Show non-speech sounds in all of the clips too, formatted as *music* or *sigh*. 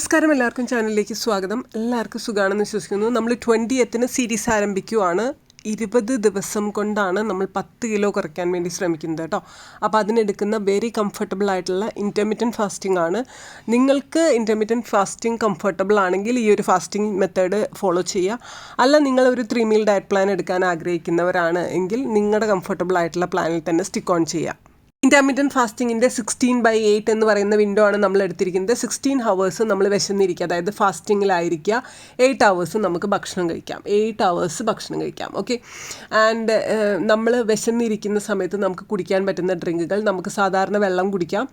നമസ്കാരം എല്ലാവർക്കും ചാനലിലേക്ക് സ്വാഗതം. എല്ലാവർക്കും സുഖമാണെന്ന് വിശ്വസിക്കുന്നു. നമ്മൾ ട്വന്റി എത്തിന് സീരീസ് ആരംഭിക്കുവാണ്. ഇരുപത് ദിവസം കൊണ്ടാണ് നമ്മൾ പത്ത് കിലോ കുറയ്ക്കാൻ വേണ്ടി ശ്രമിക്കുന്നത് കേട്ടോ. അപ്പോൾ അതിനെടുക്കുന്ന വെരി കംഫർട്ടബിൾ ആയിട്ടുള്ള ഇന്റർമീഡിയന്റ് ഫാസ്റ്റിംഗ് ആണ്. നിങ്ങൾക്ക് ഇന്റർമീഡിയന്റ് ഫാസ്റ്റിംഗ് കംഫർട്ടബിൾ ആണെങ്കിൽ ഈ ഒരു ഫാസ്റ്റിംഗ് മെത്തേഡ് ഫോളോ ചെയ്യുക. അല്ല നിങ്ങൾ ഒരു ത്രീ മീൽ ഡയറ്റ് പ്ലാൻ എടുക്കാൻ ആഗ്രഹിക്കുന്നവരാണ് എങ്കിൽ നിങ്ങളുടെ കംഫർട്ടബിൾ ആയിട്ടുള്ള പ്ലാനിൽ തന്നെ സ്റ്റിക്ക് ഓൺ ചെയ്യുക. ഇന്റർമീഡിയന്റ് ഫാസ്റ്റിങ്ങിന്റെ സിക്സ്റ്റീൻ ബൈ എയ്റ്റ് എന്ന് പറയുന്ന വിൻഡോ ആണ് നമ്മൾ എടുത്തിരിക്കുന്നത്. സിക്സ്റ്റീൻ ഹവേഴ്സ് നമ്മൾ വിശന്നിരിക്കുക. അതായത് ഫാസ്റ്റിങ്ങിലായിരിക്കുക എയ്റ്റ് ഹവേഴ്സ് നമുക്ക് ഭക്ഷണം കഴിക്കാം. എയ്റ്റ് ഹവേഴ്സ് ഭക്ഷണം കഴിക്കാം. ഓക്കെ ആൻഡ് നമ്മൾ വിശന്നിരിക്കുന്ന സമയത്ത് നമുക്ക് കുടിക്കാൻ പറ്റുന്ന ഡ്രിങ്കുകൾ നമുക്ക് സാധാരണ വെള്ളം കുടിക്കാം.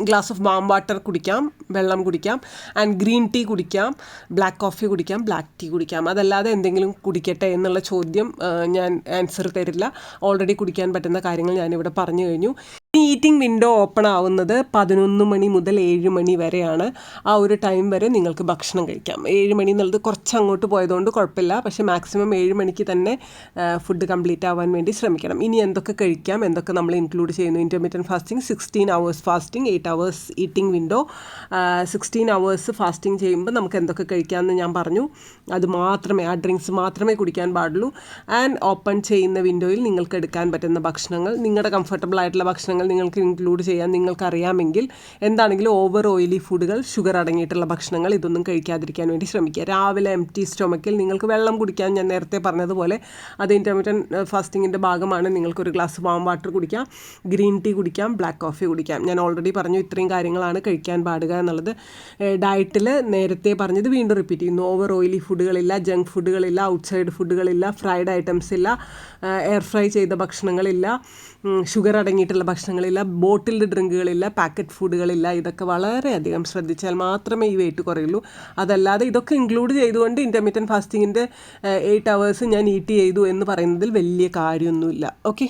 ഗ്ലാസ് ഓഫ് വാം വാട്ടർ കുടിക്കാം വെള്ളം കുടിക്കാം ആൻഡ് ഗ്രീൻ ടീ കുടിക്കാം ബ്ലാക്ക് കോഫി കുടിക്കാം ബ്ലാക്ക് ടീ കുടിക്കാം. അതല്ലാതെ എന്തെങ്കിലും കുടിക്കട്ടെ എന്നുള്ള ചോദ്യം ഞാൻ ആൻസർ തരില്ല. ഓൾറെഡി കുടിക്കാൻ പറ്റുന്ന കാര്യങ്ങൾ ഞാനിവിടെ പറഞ്ഞു കഴിഞ്ഞു. ഈ ഈറ്റിംഗ് വിൻഡോ ഓപ്പൺ ആവുന്നത് പതിനൊന്ന് മണി മുതൽ ഏഴ് മണി വരെയാണ്. ആ ഒരു ടൈം വരെ നിങ്ങൾക്ക് ഭക്ഷണം കഴിക്കാം. ഏഴ് മണി എന്നുള്ളത് കുറച്ച് അങ്ങോട്ട് പോയതുകൊണ്ട് കുഴപ്പമില്ല. പക്ഷേ മാക്സിമം ഏഴ് മണിക്ക് തന്നെ ഫുഡ് കംപ്ലീറ്റ് ആവാൻ വേണ്ടി ശ്രമിക്കണം. ഇനി എന്തൊക്കെ കഴിക്കാം എന്തൊക്കെ നമ്മൾ ഇൻക്ലൂഡ് ചെയ്യുന്നു? Intermittent fasting sixteen hours fasting eight hours eating window sixteen hours fasting ചെയ്യുമ്പോൾ നമുക്ക് എന്തൊക്കെ കഴിക്കാമെന്ന് ഞാൻ പറഞ്ഞു. അത് മാത്രമേ ആ ഡ്രിങ്ക്സ് മാത്രമേ കുടിക്കാൻ പാടുള്ളൂ. ആൻഡ് ഓപ്പൺ ചെയ്യുന്ന വിൻഡോയിൽ നിങ്ങൾക്ക് എടുക്കാൻ പറ്റുന്ന ഭക്ഷണങ്ങൾ നിങ്ങളുടെ കംഫർട്ടബിൾ ആയിട്ടുള്ള ഭക്ഷണങ്ങൾ നിങ്ങൾക്ക് ഇൻക്ലൂഡ് ചെയ്യാൻ നിങ്ങൾക്ക് അറിയാമെങ്കിൽ എന്താണെങ്കിലും ഓവർ ഓയിലി ഫുഡുകൾ ഷുഗർ അടങ്ങിയിട്ടുള്ള ഭക്ഷണങ്ങൾ ഇതൊന്നും കഴിക്കാതിരിക്കാൻ വേണ്ടി ശ്രമിക്കുക. രാവിലെ എം ടി സ്റ്റൊമക്കിൽ നിങ്ങൾക്ക് വെള്ളം കുടിക്കാൻ ഞാൻ നേരത്തെ പറഞ്ഞതുപോലെ അത് ഇന്റർമീഡിയൻ ഫാസ്റ്റിങ്ങിന്റെ ഭാഗമാണ്. നിങ്ങൾക്ക് ഒരു ഗ്ലാസ് വാം വാട്ടർ കുടിക്കാം ഗ്രീൻ ടീ കുടിക്കാം ബ്ലാക്ക് കോഫി കുടിക്കാം. ഞാൻ ഓൾറെഡി പറഞ്ഞു ഇത്രയും കാര്യങ്ങളാണ് കഴിക്കാൻ പാടുക എന്നുള്ളത്. ഡയറ്റിൽ നേരത്തെ പറഞ്ഞത് വീണ്ടും റിപ്പീറ്റ് ചെയ്യുന്നു. ഓവർ ഓയിലി ഫുഡുകളില്ല ജങ്ക് ഫുഡുകളില്ല ഔട്ട്സൈഡ് ഫുഡുകളില്ല ഫ്രൈഡ് ഐറ്റംസ് ഇല്ല എയർ ഫ്രൈ ചെയ്ത ഭക്ഷണങ്ങളില്ല ഷുഗർ അടങ്ങിയിട്ടുള്ള ഭക്ഷണങ്ങളില്ല ബോട്ടിൽഡ് ഡ്രിങ്കുകളില്ല പാക്കറ്റ് ഫുഡുകളില്ല ഇതൊക്കെ വളരെയധികം ശ്രദ്ധിച്ചാൽ മാത്രമേ ഈ വെയിറ്റ് കുറയുള്ളൂ. അതല്ലാതെ ഇതൊക്കെ ഇൻക്ലൂഡ് ചെയ്തുകൊണ്ട് ഇന്റർമീഡിയൻ ഫാസ്റ്റിങ്ങിന്റെ എയ്റ്റ് അവേഴ്സ് ഞാൻ ഈറ്റ് ചെയ്തു എന്ന് പറയുന്നതിൽ വലിയ കാര്യമൊന്നുമില്ല. ഓക്കെ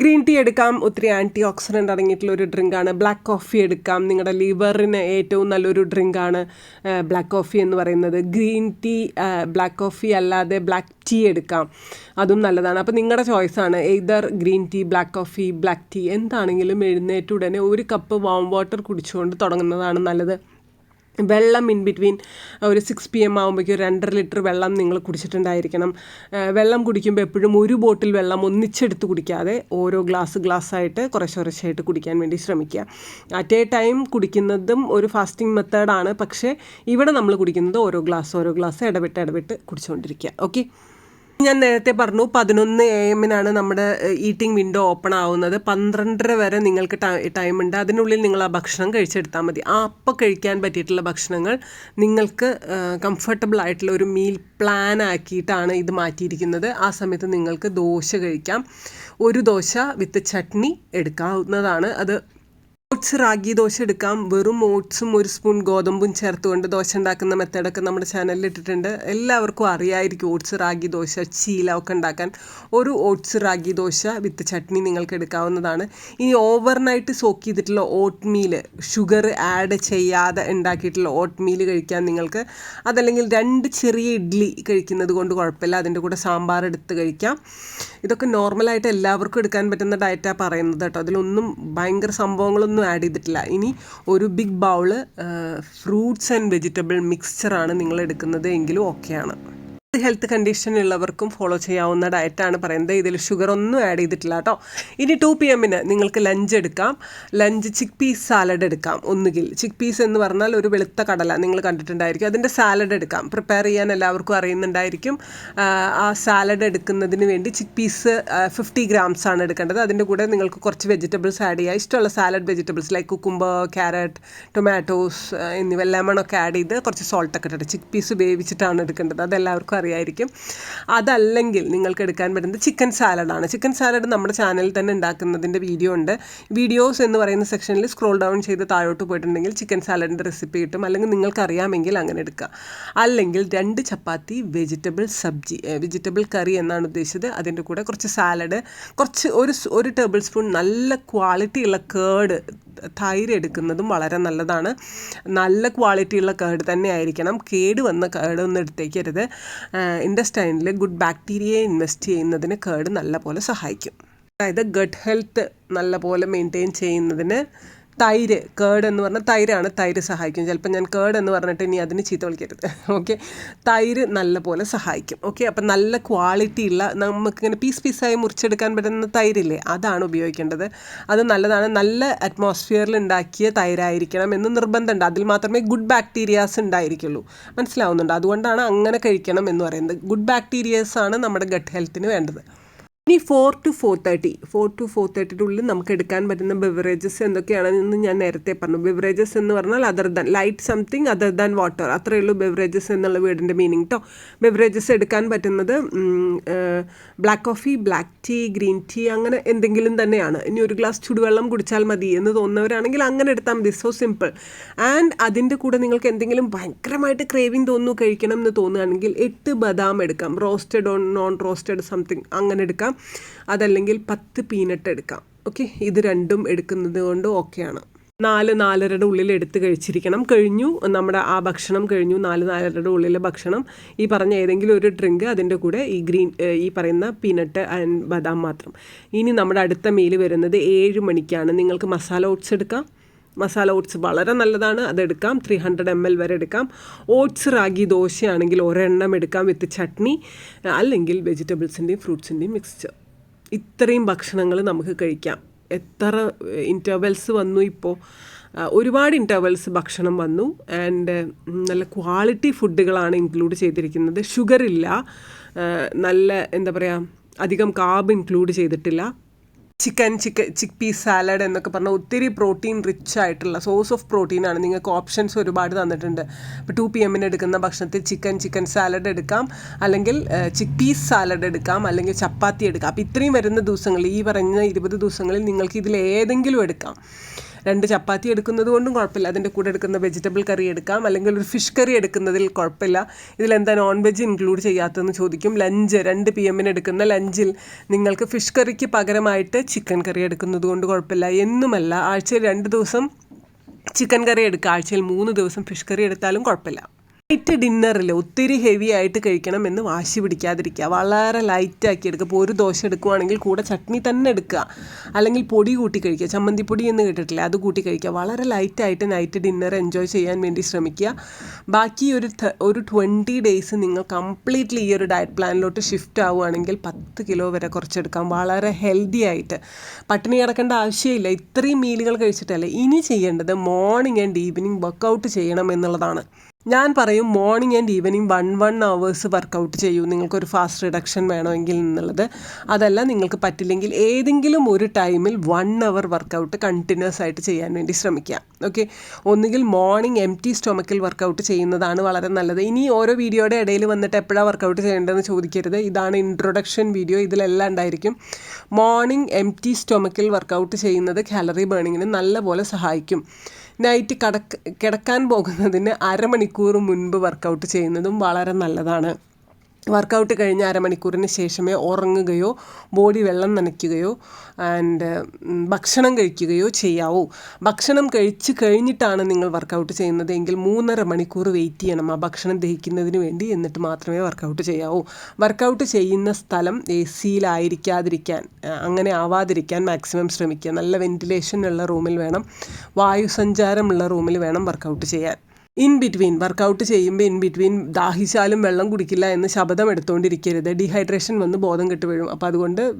ഗ്രീൻ ടീ എടുക്കാം. ഒത്തിരി ആന്റി ഓക്സിഡന്റ് അടങ്ങിയിട്ടുള്ള ഒരു ഡ്രിങ്കാണ് ബ്ലാക്ക് കോഫി എടുക്കാം. നിങ്ങളുടെ ലിവറിന് ഏറ്റവും നല്ലൊരു ഡ്രിങ്കാണ് ബ്ലാക്ക് കോഫി എന്ന് പറയുന്നത്. ഗ്രീൻ ടീ ബ്ലാക്ക് കോഫി അല്ലാതെ ബ്ലാക്ക് ടീ എടുക്കാം. അതും നല്ലതാണ്. അപ്പോൾ നിങ്ങളുടെ ചോയ്സാണ് either green tea black coffee black tea എന്താണെങ്കിലും എഴുന്നേറ്റ് ഉടനെ ഒരു കപ്പ് വാം വാട്ടർ കുടിച്ചുകൊണ്ട് തുടങ്ങുന്നതാണ് നല്ലത്. വെള്ളം ഇൻ ബിറ്റ്വീൻ ഒരു സിക്സ് പി എം ആകുമ്പോഴേക്കും രണ്ടര ലിറ്റർ വെള്ളം നിങ്ങൾ കുടിച്ചിട്ടുണ്ടായിരിക്കണം. വെള്ളം കുടിക്കുമ്പോൾ എപ്പോഴും ഒരു ബോട്ടിൽ വെള്ളം ഒന്നിച്ചെടുത്ത് കുടിക്കാതെ ഓരോ ഗ്ലാസ് ഗ്ലാസ്സായിട്ട് കുറേശ്ശെ കുറേശ്ശായിട്ട് കുടിക്കാൻ വേണ്ടി ശ്രമിക്കുക. അറ്റ് എ ടൈം കുടിക്കുന്നതും ഒരു ഫാസ്റ്റിംഗ് മെത്തേഡാണ് പക്ഷേ ഇവിടെ നമ്മൾ കുടിക്കുന്നത് ഓരോ ഗ്ലാസ് ഓരോ ഗ്ലാസ് ഇടവിട്ട് ഇടവിട്ട് കുടിച്ചുകൊണ്ടിരിക്കുക ഓക്കെ ഞാൻ നേരത്തെ പറഞ്ഞു പതിനൊന്ന് എ എമ്മിനാണ് നമ്മുടെ ഈറ്റിംഗ് വിൻഡോ ഓപ്പൺ ആവുന്നത്. പന്ത്രണ്ടര വരെ നിങ്ങൾക്ക് ടൈം ഉണ്ട് അതിനുള്ളിൽ നിങ്ങൾ ആ ഭക്ഷണം കഴിച്ചെടുത്താൽ മതി. ആ അപ്പം കഴിക്കാൻ പറ്റിയിട്ടുള്ള ഭക്ഷണങ്ങൾ നിങ്ങൾക്ക് കംഫർട്ടബിൾ ആയിട്ടുള്ള ഒരു മീൽ പ്ലാൻ ആക്കിയിട്ടാണ് ഇത് മാറ്റിയിരിക്കുന്നത്. ആ സമയത്ത് നിങ്ങൾക്ക് ദോശ കഴിക്കാം. ഒരു ദോശ വിത്ത് ചട്നി എടുക്കാവുന്നതാണ്. അത് ഓട്സ് റാഗി ദോശ എടുക്കാം. വെറും ഓട്സും ഒരു സ്പൂൺ ഗോതമ്പും ചേർത്തുകൊണ്ട് ദോശ ഉണ്ടാക്കുന്ന മെത്തേഡൊക്കെ നമ്മുടെ ചാനലിൽ ഇട്ടിട്ടുണ്ട്. എല്ലാവർക്കും അറിയായിരിക്കും ഓട്സ് റാഗി ദോശ ചീല ഒക്കെ ഉണ്ടാക്കാൻ. ഒരു ഓട്സ് റാഗി ദോശ വിത്ത് ചട്നി നിങ്ങൾക്ക് എടുക്കാവുന്നതാണ്. ഇനി ഓവർനൈറ്റ് സോക്ക് ചെയ്തിട്ടുള്ള ഓട്ട് ഷുഗർ ആഡ് ചെയ്യാതെ ഉണ്ടാക്കിയിട്ടുള്ള ഓട്ട് കഴിക്കാൻ നിങ്ങൾക്ക്. അതല്ലെങ്കിൽ രണ്ട് ചെറിയ ഇഡ്ഡലി കഴിക്കുന്നത് കൊണ്ട് കുഴപ്പമില്ല. അതിന്റെ കൂടെ സാമ്പാർ എടുത്ത് കഴിക്കാം. ഇതൊക്കെ നോർമലായിട്ട് എല്ലാവർക്കും എടുക്കാൻ പറ്റുന്ന ഡയറ്റാണ് പറയുന്നത് കേട്ടോ. അതിലൊന്നും ഭയങ്കര സംഭവങ്ങളൊന്നും ആഡ് ചെയ്തിട്ടില്ല. ഇനി ഒരു big bowl fruits and vegetable മിക്സ്ചറാണ് നിങ്ങൾ എടുക്കുന്നത് എങ്കിലും ഓക്കെയാണ് ഹെൽത്ത് കണ്ടീഷൻ ഉള്ളവർക്കും ഫോളോ ചെയ്യാവുന്ന ഡയറ്റാണ് പറയുന്നത്. ഇതിൽ ഷുഗർ ഒന്നും ആഡ് ചെയ്തിട്ടില്ല കേട്ടോ ഇനി ടു പി എമ്മിന് നിങ്ങൾക്ക് ലഞ്ച് എടുക്കാം. ലഞ്ച് ചിക്ക് പീസ് സാലഡ് എടുക്കാം. ഒന്നുകിൽ. ചിക്ക് പീസ് എന്ന് പറഞ്ഞാൽ ഒരു വെളുത്ത കടല നിങ്ങൾ കണ്ടിട്ടുണ്ടായിരിക്കും. അതിന്റെ സാലഡ് എടുക്കാം. പ്രിപ്പയർ ചെയ്യാൻ എല്ലാവർക്കും അറിയുന്നുണ്ടായിരിക്കും. ആ, സാലഡ് എടുക്കുന്നതിന് വേണ്ടി ചിക്ക് പീസ് ഫിഫ്റ്റി ഗ്രാംസ് ആണ് എടുക്കേണ്ടത്. അതിന്റെ കൂടെ നിങ്ങൾക്ക് കുറച്ച് വെജിറ്റബിൾസ് ആഡ് ചെയ്യുക ഇഷ്ടമുള്ള salad vegetables like cucumber carrot tomatoes എന്നിവ ലെമണൊക്കെ ആഡ് ചെയ്ത് കുറച്ച് സോൾട്ടൊക്കെ ഇട്ടിട്ട് ചിക്ക് പീസ് വേവിച്ചിട്ടാണ് എടുക്കേണ്ടത്. അതെല്ലാവർക്കും അറിയായിരിക്കും. അതല്ലെങ്കിൽ നിങ്ങൾക്ക് എടുക്കാൻ പറ്റുന്നത് ചിക്കൻ സാലഡാണ് ചിക്കൻ സാലഡ് നമ്മുടെ ചാനലിൽ തന്നെ ഉണ്ടാക്കുന്നതിന്റെ വീഡിയോ ഉണ്ട്. വീഡിയോസ് എന്ന് പറയുന്ന സെക്ഷനിൽ സ്ക്രോൾ ഡൗൺ ചെയ്ത് താഴോട്ട് പോയിട്ടുണ്ടെങ്കിൽ ചിക്കൻ സാലഡിന്റെ റെസിപ്പി കിട്ടും. അല്ലെങ്കിൽ നിങ്ങൾക്ക് അറിയാമെങ്കിൽ അങ്ങനെ എടുക്കുക. അല്ലെങ്കിൽ രണ്ട് chapati vegetable sabzi vegetable curry എന്നാണ് ഉദ്ദേശിച്ചത്. അതിന്റെ കൂടെ കുറച്ച് സാലഡ് കുറച്ച് ഒരു ഒരു ടേബിൾ സ്പൂൺ നല്ല ക്വാളിറ്റിയുള്ള കേട് തൈര് എടുക്കുന്നതും വളരെ നല്ലതാണ്. നല്ല ക്വാളിറ്റിയുള്ള കേട് തന്നെ ആയിരിക്കണം കേട് വന്ന കേട് ഒന്നും എടുത്തേക്കരുത് ഇൻഡസ്റ്റൈനിൽ ഗുഡ് ബാക്ടീരിയയെ ഇൻവെസ്റ്റ് ചെയ്യുന്നതിന് കേട് നല്ല പോലെ സഹായിക്കും. അതായത് ഗട്ട് ഹെൽത്ത് നല്ല പോലെ മെയിന്റെയിൻ ചെയ്യുന്നതിന് തൈര് കേട് എന്ന് പറഞ്ഞാൽ തൈരാണ് തൈര് സഹായിക്കും. ചിലപ്പോൾ ഞാൻ കേട് എന്ന് പറഞ്ഞിട്ട് ഇനി അതിന് ചീത്ത വിളിക്കരുത്. *laughs* ഓക്കെ തൈര് നല്ല പോലെ സഹായിക്കും. ഓക്കെ അപ്പം നല്ല ക്വാളിറ്റി ഉള്ള നമുക്കിങ്ങനെ പീസ് പീസായി മുറിച്ചെടുക്കാൻ പറ്റുന്ന തൈരില്ലേ അതാണ് ഉപയോഗിക്കേണ്ടത്. അത് നല്ലതാണ്. നല്ല അറ്റ്മോസ്ഫിയറിൽ ഉണ്ടാക്കിയ തൈരായിരിക്കണം എന്ന് നിർബന്ധമുണ്ട്. അതിൽ മാത്രമേ ഗുഡ് ബാക്ടീരിയാസ് ഉണ്ടായിരിക്കുള്ളൂ. മനസ്സിലാവുന്നുണ്ട്? അതുകൊണ്ടാണ് അങ്ങനെ കഴിക്കണം എന്ന് പറയുന്നത്. ഗുഡ് ബാക്ടീരിയാസ് ആണ് നമ്മുടെ ഗട്ട് ഹെൽത്തിന് വേണ്ടത്. ഇനി four to four thirty four to four തേർട്ടിയുടെ ഉള്ളിൽ നമുക്ക് എടുക്കാൻ പറ്റുന്ന ബിവറേജസ് എന്തൊക്കെയാണെന്ന് ഞാൻ നേരത്തെ പറഞ്ഞു. ബിവറേജസ് എന്ന് പറഞ്ഞാൽ other than light something other than water അത്രയേ ഉള്ളൂ ബിവറേജസ് എന്നുള്ള വീടിന്റെ മീനിങ് കേട്ടോ ബിവറേജസ് എടുക്കാൻ പറ്റുന്നത് black coffee black tea green tea അങ്ങനെ എന്തെങ്കിലും തന്നെയാണ്. ഇനി ഒരു ഗ്ലാസ് ചുടുവെള്ളം കുടിച്ചാൽ മതി എന്ന് തോന്നുന്നവരാണെങ്കിൽ അങ്ങനെ എടുത്താൽ മതി. സോ സിമ്പിൾ ആൻഡ് അതിന്റെ കൂടെ നിങ്ങൾക്ക് എന്തെങ്കിലും ഭയങ്കരമായിട്ട് ക്രേവിങ് തോന്നുന്നു കഴിക്കണം എന്ന് തോന്നുകയാണെങ്കിൽ എട്ട് ബദാം എടുക്കാം. Roasted on non roasted something അങ്ങനെ എടുക്കാം. അതല്ലെങ്കിൽ പത്ത് പീനട്ട് എടുക്കാം. ഓക്കെ? ഇത് രണ്ടും എടുക്കുന്നത് കൊണ്ട് ഓക്കെയാണ്. നാല് നാലരയുടെ ഉള്ളിൽ എടുത്ത് കഴിച്ചിരിക്കണം. കഴിഞ്ഞു. നമ്മുടെ ആ ഭക്ഷണം കഴിഞ്ഞു. നാല് നാലരയുടെ ഉള്ളിലെ ഭക്ഷണം. ഈ പറഞ്ഞ ഏതെങ്കിലും ഒരു ഡ്രിങ്ക് അതിന്റെ കൂടെ ഈ ഗ്രീൻ ഈ പറയുന്ന പീനട്ട് ആൻഡ് ബദാം മാത്രം. ഇനി നമ്മുടെ അടുത്ത മീൽ വരുന്നത് ഏഴ് മണിക്കാണ്. നിങ്ങൾക്ക് മസാല ഓട്സ് എടുക്കാം. മസാല ഓട്സ് വളരെ നല്ലതാണ്. അതെടുക്കാം ത്രീ ഹൺഡ്രഡ് എം എൽ വരെ എടുക്കാം. ഓട്സ് റാഗി ദോശയാണെങ്കിൽ ഒരെണ്ണം എടുക്കാം വിത്ത് ചട്നി അല്ലെങ്കിൽ വെജിറ്റബിൾസിന്റെയും ഫ്രൂട്ട്സിന്റെയും മിക്സ്ചർ ഇത്രയും ഭക്ഷണങ്ങൾ നമുക്ക് കഴിക്കാം. എത്ര ഇന്റർവെൽസ് വന്നു ഇപ്പോൾ. ഒരുപാട് ഇന്റർവെൽസ് ഭക്ഷണം വന്നു. ആൻഡ് നല്ല ക്വാളിറ്റി ഫുഡുകളാണ് ഇൻക്ലൂഡ് ചെയ്തിരിക്കുന്നത്. ഷുഗർ ഇല്ല. നല്ല എന്താ പറയുക അധികം കാബ് ഇൻക്ലൂഡ് ചെയ്തിട്ടില്ല. ചിക്കൻ ചിക്കൻ ചിക്ക് പീസ് സാലഡ് എന്നൊക്കെ പറഞ്ഞാൽ ഒത്തിരി പ്രോട്ടീൻ റിച്ച് ആയിട്ടുള്ള സോഴ്സ് ഓഫ് പ്രോട്ടീനാണ് നിങ്ങൾക്ക് ഓപ്ഷൻസ് ഒരുപാട് തന്നിട്ടുണ്ട്. ഇപ്പോൾ ടു പി എമ്മിന് എടുക്കുന്ന ഭക്ഷണത്തിൽ ചിക്കൻ ചിക്കൻ സാലഡ് എടുക്കാം. അല്ലെങ്കിൽ ചിക്ക് പീസ് സാലഡ് എടുക്കാം. അല്ലെങ്കിൽ ചപ്പാത്തി എടുക്കാം. അപ്പോൾ ഇത്രയും വരുന്ന ദിവസങ്ങളിൽ ഈ പറഞ്ഞ ഇരുപത് ദിവസങ്ങളിൽ നിങ്ങൾക്ക് ഇതിൽ ഏതെങ്കിലും എടുക്കാം. രണ്ട് ചപ്പാത്തി എടുക്കുന്നത് കൊണ്ടും കുഴപ്പമില്ല. അതിന്റെ കൂടെ എടുക്കുന്ന വെജിറ്റബിൾ കറി എടുക്കാം. അല്ലെങ്കിൽ ഒരു ഫിഷ് കറി എടുക്കുന്നതിൽ കുഴപ്പമില്ല. ഇതിലെന്താ നോൺ വെജ് ഇൻക്ലൂഡ് ചെയ്യാത്തതെന്ന് ചോദിക്കും. ലഞ്ച് രണ്ട് പി എമ്മിന് എടുക്കുന്ന ലഞ്ചിൽ നിങ്ങൾക്ക് ഫിഷ് കറിക്ക് പകരമായിട്ട് ചിക്കൻ കറി എടുക്കുന്നത് കൊണ്ട് കുഴപ്പമില്ല. എന്നുമല്ല ആഴ്ചയിൽ രണ്ട് ദിവസം ചിക്കൻ കറി എടുക്കുക. ആഴ്ചയിൽ മൂന്ന് ദിവസം ഫിഷ് കറി എടുത്താലും കുഴപ്പമില്ല. നൈറ്റ് ഡിന്നറിൽ ഒത്തിരി ഹെവി ആയിട്ട് കഴിക്കണം എന്ന് വാശി പിടിക്കാതിരിക്കുക. വളരെ ലൈറ്റ് ആക്കി എടുക്കുക. ഇപ്പോൾ ഒരു ദോശ എടുക്കുവാണെങ്കിൽ കൂടെ ചട്നി തന്നെ എടുക്കുക. അല്ലെങ്കിൽ പൊടി കൂട്ടി കഴിക്കുക. ചമ്മന്തി പൊടി എന്ന് കേട്ടിട്ടില്ല? അത് കൂട്ടി കഴിക്കുക. വളരെ ലൈറ്റായിട്ട് നൈറ്റ് ഡിന്നർ എൻജോയ് ചെയ്യാൻ വേണ്ടി ശ്രമിക്കുക. ബാക്കി ഒരു ഒരു ട്വന്റി ഡേയ്സ് നിങ്ങൾ കംപ്ലീറ്റ്ലി ഈ ഒരു ഡയറ്റ് പ്ലാനിലോട്ട് ഷിഫ്റ്റ് ആവുകയാണെങ്കിൽ പത്ത് കിലോ വരെ കുറച്ചെടുക്കാം. വളരെ ഹെൽത്തി ആയിട്ട്. പട്ടിണി കിടക്കേണ്ട ആവശ്യമില്ല. ഇത്രയും മീലുകൾ കഴിച്ചിട്ടല്ലേ ഇനി ചെയ്യേണ്ടത്? മോർണിംഗ് ആൻഡ് ഈവനിങ് വർക്കൗട്ട് ചെയ്യണം എന്നുള്ളതാണ്. ഞാൻ പറയും morning and evening one one hours workout ചെയ്യൂ. നിങ്ങൾക്കൊരു ഫാസ്റ്റ് റിഡക്ഷൻ വേണമെങ്കിൽ എന്നുള്ളത്. അതല്ല നിങ്ങൾക്ക് പറ്റില്ലെങ്കിൽ ഏതെങ്കിലും ഒരു ടൈമിൽ വൺ അവർ വർക്കൗട്ട് കണ്ടിന്യൂസ് ആയിട്ട് ചെയ്യാൻ വേണ്ടി ശ്രമിക്കുക. ഓക്കെ ഒന്നുകിൽ മോർണിംഗ് എം ടി സ്റ്റൊമക്കിൽ വർക്കൗട്ട് ചെയ്യുന്നതാണ് വളരെ നല്ലത്. ഇനി ഓരോ വീഡിയോയുടെ ഇടയിൽ വന്നിട്ട് എപ്പോഴാണ് വർക്കൗട്ട് ചെയ്യേണ്ടതെന്ന് ചോദിക്കരുത്. ഇതാണ് ഇൻട്രൊഡക്ഷൻ വീഡിയോ ഇതിലെല്ലാം ഉണ്ടായിരിക്കും. മോർണിംഗ് എം ടി സ്റ്റൊമക്കിൽ വർക്കൗട്ട് ചെയ്യുന്നത് കാലറി ബേണിങ്ങിന് നല്ലപോലെ സഹായിക്കും. നൈറ്റ് കടക്ക് കിടക്കാൻ പോകുന്നതിന് അരമണിക്കൂർ മുൻപ് വർക്കൗട്ട് ചെയ്യുന്നതും വളരെ നല്ലതാണ്. വർക്കൗട്ട് കഴിഞ്ഞ് അരമണിക്കൂറിന് ശേഷമേ ഉറങ്ങുകയോ ബോഡി വെള്ളം നനയ്ക്കുകയോ ആൻഡ് ഭക്ഷണം കഴിക്കുകയോ ചെയ്യാവൂ. ഭക്ഷണം കഴിച്ച് കഴിഞ്ഞിട്ടാണ് നിങ്ങൾ വർക്കൗട്ട് ചെയ്യുന്നത് എങ്കിൽ മൂന്നര മണിക്കൂർ വെയിറ്റ് ചെയ്യണം ആ ഭക്ഷണം ദഹിക്കുന്നതിന് വേണ്ടി എന്നിട്ട് മാത്രമേ വർക്കൗട്ട് ചെയ്യാവൂ. വർക്കൗട്ട് ചെയ്യുന്ന സ്ഥലം എ സിയിലായിരിക്കാതിരിക്കാൻ അങ്ങനെ ആവാതിരിക്കാൻ മാക്സിമം ശ്രമിക്കുക. നല്ല വെന്റിലേഷൻ ഉള്ള റൂമിൽ വേണം വായുസഞ്ചാരമുള്ള റൂമിൽ വേണം വർക്കൗട്ട് ചെയ്യാൻ. ഇൻ ബിറ്റ്വീൻ വർക്കൗട്ട് ചെയ്യുമ്പോൾ ഇൻ ബിറ്റ്വീൻ ദാഹിച്ചാലും വെള്ളം കുടിക്കില്ല എന്ന് ശബ്ദം എടുത്തുകൊണ്ടിരിക്കരുത് ഡീഹൈഡ്രേഷൻ വന്ന് ബോധം കെട്ട് വീഴും. അപ്പോൾ അതുകൊണ്ട്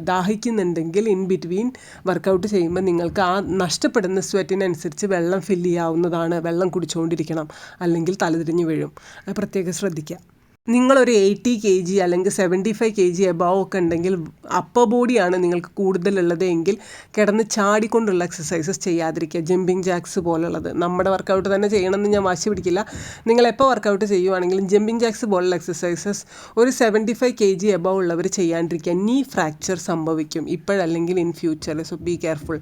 ദാഹിക്കുന്നുണ്ടെങ്കിൽ ഇൻ ബിറ്റ്വീൻ വർക്കൗട്ട് ചെയ്യുമ്പോൾ നിങ്ങൾക്ക് ആ നഷ്ടപ്പെടുന്ന സ്വെറ്റിനനുസരിച്ച് വെള്ളം ഫില്ല് ചെയ്യാവുന്നതാണ്. വെള്ളം കുടിച്ചുകൊണ്ടിരിക്കണം അല്ലെങ്കിൽ തലതിരിഞ്ഞ് വീഴും. അത് പ്രത്യേകം ശ്രദ്ധിക്കുക നിങ്ങളൊരു എയ്റ്റി കെ ജി അല്ലെങ്കിൽ seventy five K G above ഒക്കെ ഉണ്ടെങ്കിൽ അപ്പർ ബോഡിയാണ് നിങ്ങൾക്ക് കൂടുതലുള്ളത് എങ്കിൽ കിടന്ന് ചാടിക്കൊണ്ടുള്ള എക്സസൈസസ് ചെയ്യാതിരിക്കുക. ജമ്പിങ് ജാക്സ് പോലുള്ളത്. നമ്മുടെ വർക്കൗട്ട് തന്നെ ചെയ്യണമെന്ന് ഞാൻ വാശി പിടിക്കില്ല. നിങ്ങൾ എപ്പോൾ വർക്കൗട്ട് ചെയ്യുവാണെങ്കിലും ജമ്പിങ് ജാക്സ് പോലുള്ള എക്സസൈസസ് ഒരു seventy five K G above ഉള്ളവർ ചെയ്യാണ്ടിരിക്കുക. നീ ഫ്രാക്ചർ സംഭവിക്കും ഇപ്പോഴല്ലെങ്കിൽ in future so be careful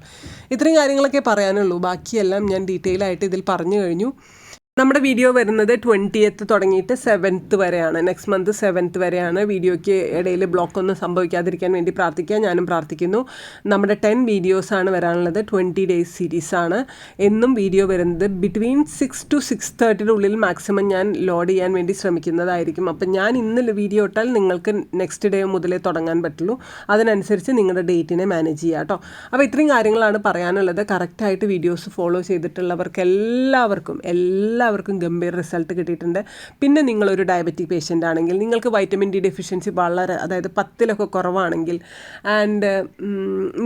ഇത്രയും കാര്യങ്ങളൊക്കെ പറയാനുള്ളൂ. ബാക്കിയെല്ലാം ഞാൻ ഡീറ്റെയിൽ ആയിട്ട് ഇതിൽ പറഞ്ഞു കഴിഞ്ഞു. നമ്മുടെ വീഡിയോ വരുന്നത് ട്വന്റിയത്ത് തുടങ്ങിയിട്ട് സെവൻത്ത് വരെയാണ്. നെക്സ്റ്റ് മന്ത് സെവൻത്ത് വരെയാണ്. വീഡിയോയ്ക്ക് ഇടയിൽ ബ്ലോക്ക് ഒന്നും സംഭവിക്കാതിരിക്കാൻ വേണ്ടി പ്രാർത്ഥിക്കുക. ഞാനും പ്രാർത്ഥിക്കുന്നു. നമ്മുടെ ടെൻ വീഡിയോസാണ് വരാനുള്ളത്. ട്വന്റി ഡേയ്സ് സീരീസാണ് എന്നും വീഡിയോ വരുന്നത് ബിറ്റ്വീൻ സിക്സ് ടു സിക്സ് തേർട്ടിയുടെ ഉള്ളിൽ മാക്സിമം ഞാൻ ലോഡ് ചെയ്യാൻ വേണ്ടി ശ്രമിക്കുന്നതായിരിക്കും. അപ്പം ഞാൻ ഇന്ന് വീഡിയോ ഇട്ടാൽ നിങ്ങൾക്ക് നെക്സ്റ്റ് ഡേ മുതലേ തുടങ്ങാൻ പറ്റുള്ളൂ. അതിനനുസരിച്ച് നിങ്ങളുടെ ഡേറ്റിനെ മാനേജ് ചെയ്യുക കേട്ടോ അപ്പോൾ ഇത്രയും കാര്യങ്ങളാണ് പറയാനുള്ളത്. കറക്റ്റായിട്ട് വീഡിയോസ് ഫോളോ ചെയ്തിട്ടുള്ളവർക്ക് എല്ലാവർക്കും എല്ലാവർക്കും ഗംഭീര റിസൾട്ട് കിട്ടിയിട്ടുണ്ട്. പിന്നെ നിങ്ങളൊരു ഡയബറ്റിക് പേഷ്യന്റ് ആണെങ്കിൽ നിങ്ങൾക്ക് വൈറ്റമിൻ ഡി ഡെഫിഷ്യൻസി വളരെ അതായത് പത്തിലൊക്കെ കുറവാണെങ്കിൽ ആൻഡ്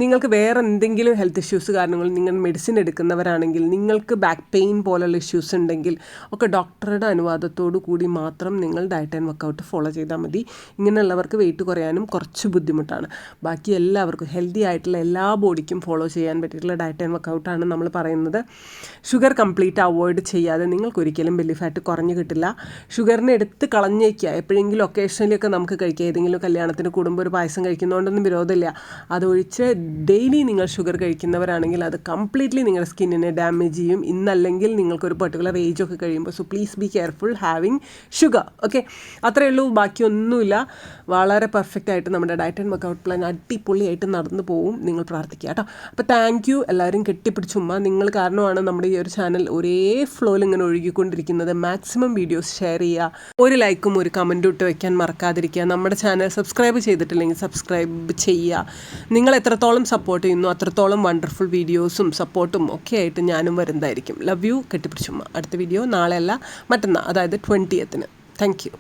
നിങ്ങൾക്ക് വേറെ എന്തെങ്കിലും ഹെൽത്ത് ഇഷ്യൂസ് കാരണങ്ങൾ നിങ്ങൾ മെഡിസിൻ എടുക്കുന്നവരാണെങ്കിൽ നിങ്ങൾക്ക് ബാക്ക് പെയിൻ പോലുള്ള ഇഷ്യൂസ് ഉണ്ടെങ്കിൽ ഒക്കെ ഡോക്ടറുടെ അനുവാദത്തോടു കൂടി മാത്രം നിങ്ങൾ ഡയറ്റ് ആൻഡ് വർക്കൗട്ട് ഫോളോ ചെയ്താൽ മതി. ഇങ്ങനെയുള്ളവർക്ക് വെയിറ്റ് കുറയാനും കുറച്ച് ബുദ്ധിമുട്ടാണ്. ബാക്കി എല്ലാവർക്കും ഹെൽത്തി ആയിട്ടുള്ള എല്ലാ ബോഡിക്കും ഫോളോ ചെയ്യാൻ പറ്റിയിട്ടുള്ള ഡയറ്റ് ആൻഡ് വർക്കൗട്ടാണ് നമ്മൾ പറയുന്നത്. ഷുഗർ കംപ്ലീറ്റ് അവോയ്ഡ് ചെയ്യാതെ നിങ്ങൾക്ക് ഒരിക്കലും ബെല്ലി ഫാറ്റ് കുറഞ്ഞു കിട്ടില്ല. ഷുഗറിനെ എടുത്ത് കളഞ്ഞേക്കുക. എപ്പോഴെങ്കിലും ഒക്കേഷനിലൊക്കെ നമുക്ക് കഴിക്കുക ഏതെങ്കിലും കല്യാണത്തിന് കൂടുമ്പോൾ ഒരു പായസം കഴിക്കുന്നതുകൊണ്ടൊന്നും വിരോധമില്ല. അതൊഴിച്ച് ഡെയിലി നിങ്ങൾ ഷുഗർ കഴിക്കുന്നവരാണെങ്കിൽ അത് കംപ്ലീറ്റ്ലി നിങ്ങളുടെ സ്കിന്നിനെ ഡാമേജ് ചെയ്യും. ഇന്നല്ലെങ്കിൽ നിങ്ങൾക്കൊരു പെർട്ടിക്കുലർ ഏജ് ഒക്കെ കഴിയുമ്പോൾ. So please be careful having sugar okay അത്രയേ ഉള്ളൂ. ബാക്കിയൊന്നുമില്ല. വളരെ പെർഫെക്റ്റ് ആയിട്ട് നമ്മുടെ ഡയറ്റ് ആൻഡ് വർക്കൗട്ട് പ്ലാൻ അടിപൊളിയായിട്ട് നടന്നു പോവും. നിങ്ങൾ പ്രാർത്ഥിക്കുക കേട്ടോ. അപ്പോൾ താങ്ക് യു എല്ലാവരും കെട്ടിപ്പിടിച്ചുമ്മ നിങ്ങൾ കാരണമാണ് നമ്മുടെ ഈ ഒരു ചാനൽ ഒരേ ഫ്ലോയിൽ ഇങ്ങനെ ഒഴുകിക്കൊണ്ടിരിക്കുന്നത്. മാക്സിമം വീഡിയോസ് ഷെയർ ചെയ്യുക. ഒരു ലൈക്കും ഒരു കമന്റും ഇട്ട് വയ്ക്കാൻ മറക്കാതിരിക്കുക. നമ്മുടെ ചാനൽ സബ്സ്ക്രൈബ് ചെയ്തിട്ടില്ലെങ്കിൽ സബ്സ്ക്രൈബ് ചെയ്യുക. നിങ്ങൾ എത്രത്തോളം സപ്പോർട്ട് ചെയ്യുന്നു അത്രത്തോളം വണ്ടർഫുൾ വീഡിയോസും സപ്പോർട്ടും ഒക്കെ ആയിട്ട് ഞാനും വരുന്നതായിരിക്കും. ലവ് യു കെട്ടിപ്പിടിച്ചുമ്മ അടുത്ത വീഡിയോ നാളെയല്ല മറ്റന്നാൾ അതായത് ട്വന്റിയത്തിന് താങ്ക് യു